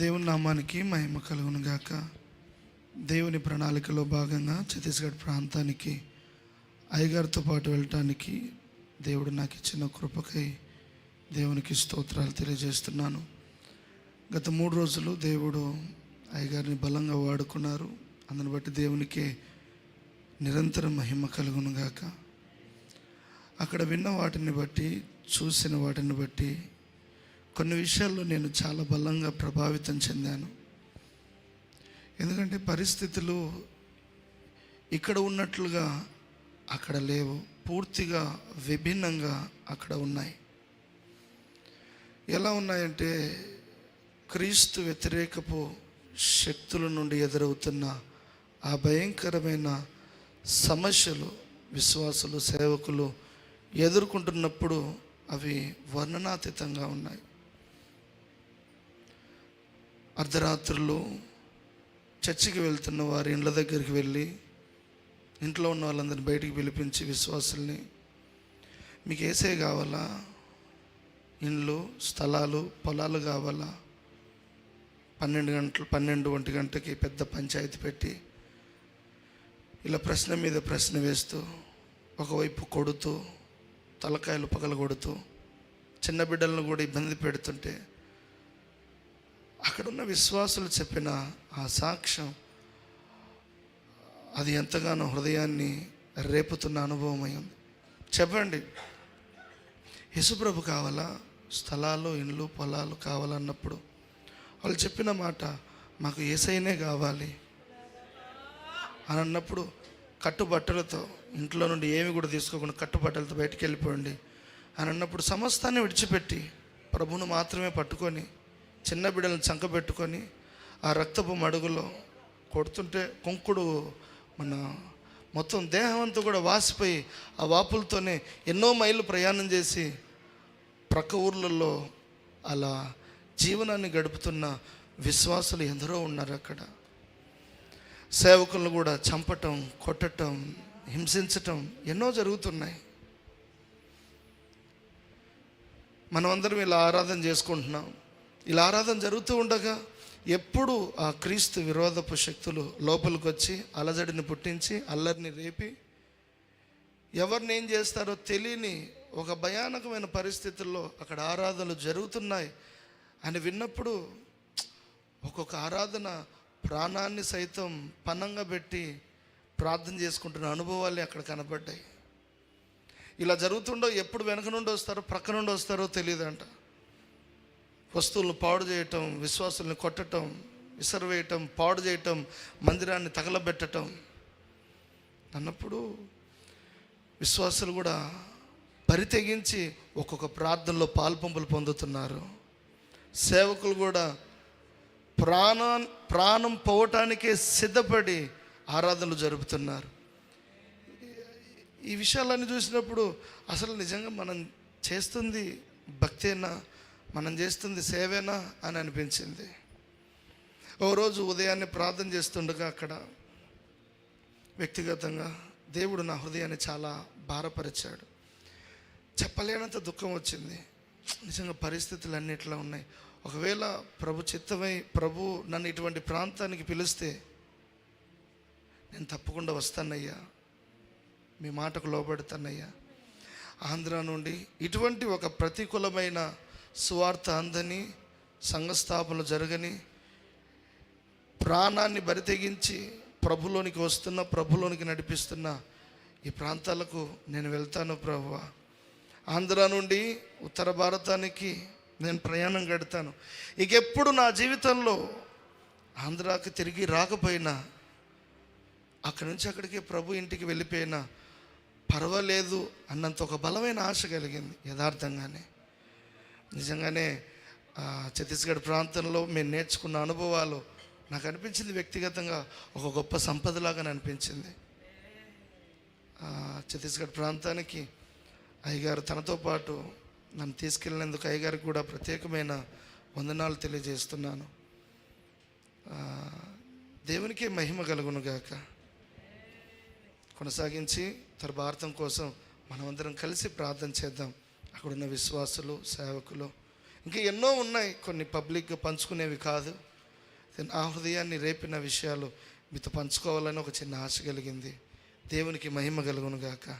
దేవుని నామానికి మహిమ కలుగును గాక దేవుని ప్రణాళికలో భాగంగా ఛత్తీస్గఢ్ ప్రాంతానికి అయ్యగారితో పాటు వెళ్ళటానికి దేవుడు నాకు ఇచ్చిన కృపకై దేవునికి స్తోత్రాలు తెలియజేస్తున్నాను. గత మూడు రోజులు దేవుడు అయ్యగారిని బలంగా వాడుకున్నారు. అందుని బట్టి దేవునికే నిరంతరం మహిమ కలుగును గాక అక్కడ విన్న వాటిని బట్టి చూసిన వాటిని బట్టి కొన్ని విషయాల్లో నేను చాలా బలంగా ప్రభావితం చెందాను. ఎందుకంటే పరిస్థితులు ఇక్కడ ఉన్నట్లుగా అక్కడ లేవు. పూర్తిగా విభిన్నంగా అక్కడ ఉన్నాయి. ఎలా ఉన్నాయంటే క్రీస్తు వ్యతిరేకపు శక్తుల నుండి ఎదురవుతున్న ఆ భయంకరమైన సమస్యలు విశ్వాసులు సేవకులు ఎదుర్కొంటున్నప్పుడు అవి వర్ణనాతీతంగా ఉన్నాయి. అర్ధరాత్రులు చర్చికి వెళ్తున్న వారి ఇండ్ల దగ్గరికి వెళ్ళి ఇంట్లో ఉన్న వాళ్ళందరిని బయటికి పిలిపించి విశ్వాసుల్ని మీకు ఏసే కావాలా? ఇండ్లు స్థలాలు పొలాలు కావాలా? పన్నెండు గంటలు పన్నెండు ఒంటి గంటకి పెద్ద పంచాయతీ పెట్టి ఇలా ప్రశ్న మీద ప్రశ్న వేస్తూ ఒకవైపు కొడుతూ తలకాయలు పగల కొడుతూ చిన్న బిడ్డలను కూడా ఇబ్బంది పెడుతుంటే అక్కడున్న విశ్వాసులు చెప్పిన ఆ సాక్ష్యం అది ఎంతగానో హృదయాన్ని రేపుతున్న అనుభవం అయింది చెప్పండి యశుప్రభు కావాలా? స్థలాలు ఇండ్లు పొలాలు కావాలన్నప్పుడు వాళ్ళు చెప్పిన మాట మాకు ఏసైనే కావాలి అని అన్నప్పుడు కట్టుబట్టలతో ఇంట్లో నుండి ఏమి కూడా తీసుకోకుండా కట్టుబట్టలతో బయటికి వెళ్ళిపోండి అని అన్నప్పుడు సమస్తాన్ని విడిచిపెట్టి ప్రభును మాత్రమే పట్టుకొని చిన్న బిడ్డలను చంకబెట్టుకొని ఆ రక్తపు మడుగులో కొడుతుంటే కొంకుడు మన మొత్తం దేహం అంతా కూడా వాసిపోయి ఆ వాపులతోనే ఎన్నో మైళ్ళు ప్రయాణం చేసి ప్రక్క ఊర్లలో అలా జీవనాన్ని గడుపుతున్న విశ్వాసులు ఎందరో ఉన్నారు అక్కడ. సేవకులను కూడా చంపటం కొట్టటం హింసించటం ఎన్నో జరుగుతున్నాయి. మనమందరం ఇలా ఆరాధన చేసుకుంటున్నాం. ఇలా ఆరాధన జరుగుతూ ఉండగా ఎప్పుడు ఆ క్రీస్తు విరోధపు శక్తులు లోపలికి వచ్చి అలజడిని పుట్టించి అల్లరిని రేపి ఎవరిని ఏం చేస్తారో తెలియని ఒక భయానకమైన పరిస్థితుల్లో అక్కడ ఆరాధనలు జరుగుతున్నాయి అని విన్నప్పుడు ఒక్కొక్క ఆరాధన ప్రాణాన్ని సైతం పన్నంగా పెట్టి ప్రార్థన చేసుకుంటున్న అనుభవాలే అక్కడ కనబడ్డాయి. ఇలా జరుగుతుండో ఎప్పుడు వెనక నుండి వస్తారో ప్రక్క నుండి వస్తారో తెలియదంట. వస్తువులను పాడు చేయటం విశ్వాసులను కొట్టటం విసరవేయటం పాడు చేయటం మందిరాన్ని తగలబెట్టటం. అన్నప్పుడు విశ్వాసులు కూడా పరితెగించి ఒక్కొక్క ప్రార్థనలో పాల్పంపులు పొందుతున్నారు. సేవకులు కూడా ప్రాణ ప్రాణం పోవటానికే సిద్ధపడి ఆరాధనలు జరుపుతున్నారు. ఈ విషయాలన్నీ చూసినప్పుడు అసలు నిజంగా మనం చేస్తుంది భక్తేనా? మనం చేస్తుంది సేవేనా అని అనిపించింది. ఓ రోజు ఉదయాన్నే ప్రార్థన చేస్తుండగా అక్కడ వ్యక్తిగతంగా దేవుడు నా హృదయాన్ని చాలా భారపరిచాడు. చెప్పలేనంత దుఃఖం వచ్చింది. నిజంగా పరిస్థితులు అన్నీ ఇట్లా ఉన్నాయి. ఒకవేళ ప్రభు చిత్తమై ప్రభు నన్ను ఇటువంటి ప్రాంతానికి పిలిస్తే నేను తప్పకుండా వస్తానయ్యా. మీ మాటకు లోబడతానయ్యా. ఆంధ్ర నుండి ఇటువంటి ఒక ప్రతికూలమైన సువార్త అందని సంఘస్థాపనలు జరగని ప్రాణాన్ని బరితెగించి ప్రభులోనికి వస్తున్న ప్రభులోనికి నడిపిస్తున్న ఈ ప్రాంతాలకు నేను వెళ్తాను ప్రభు ఆంధ్ర నుండి ఉత్తర భారతానికి నేను ప్రయాణం గడతాను. ఇక ఎప్పుడు నా జీవితంలో ఆంధ్రాకి తిరిగి రాకపోయినా అక్కడి నుంచి అక్కడికి ప్రభు ఇంటికి వెళ్ళిపోయినా పర్వాలేదు అన్నంత ఒక బలమైన ఆశ కలిగింది యథార్థంగానే. నిజంగానే ఛత్తీస్గఢ్ ప్రాంతంలో మేము నేర్చుకున్న అనుభవాలు నాకు అనిపించింది వ్యక్తిగతంగా ఒక గొప్ప సంపదలాగా అనిపించింది. ఛత్తీస్గఢ్ ప్రాంతానికి అయ్యగారు తనతో పాటు నన్ను తీసుకెళ్ళినందుకు అయ్యగారికి కూడా ప్రత్యేకమైన వందనాలు తెలియజేస్తున్నాను. దేవునికే మహిమ కలుగునుగాక కొనసాగించి తన భారతం కోసం మనమందరం కలిసి ప్రార్థన చేద్దాం. అక్కడున్న విశ్వాసులు సేవకులు. ఇంకా ఎన్నో ఉన్నాయి కొన్ని పబ్లిక్గా పంచుకునేవి కాదు. నా హృదయాన్ని రేపిన విషయాలు మీతో పంచుకోవాలని ఒక చిన్న ఆశ కలిగింది. దేవునికి మహిమ కలుగును గాక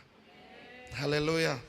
హలోయా